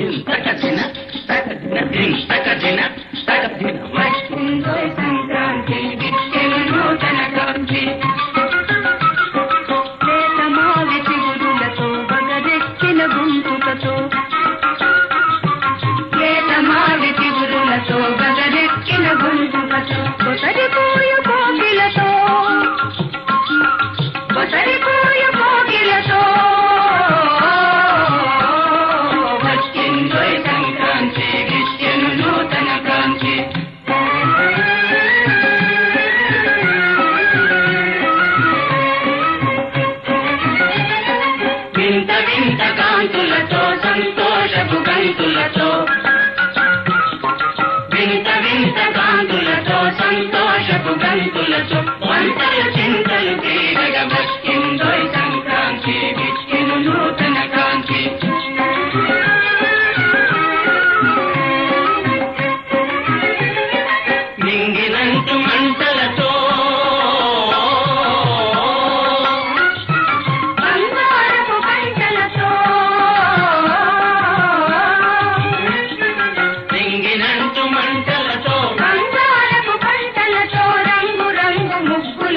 Inspector Dinner, Inspector Dinner, Inspector Dinner, Inspector Dinner, Mike.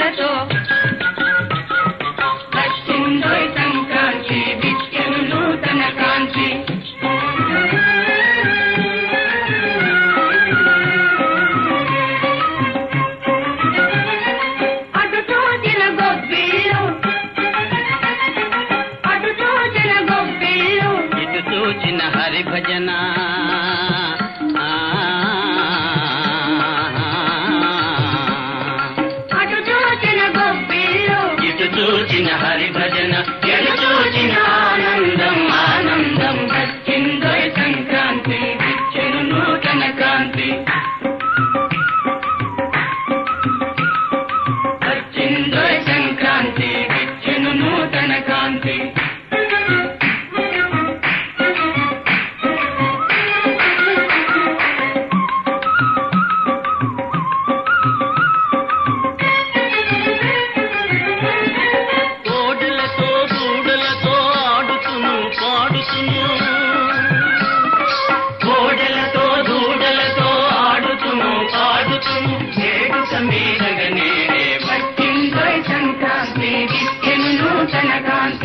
కన్నులతో వచ్చిందోయ్ సంక్రాంతి విచ్చెను నూతన కాంతి Hari భజనా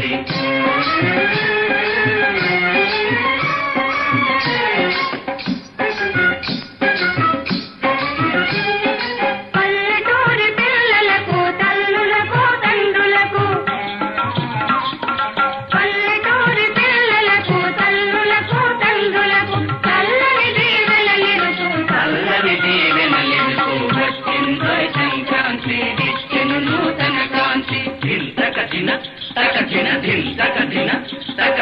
feet. cadena, taca cadena, taca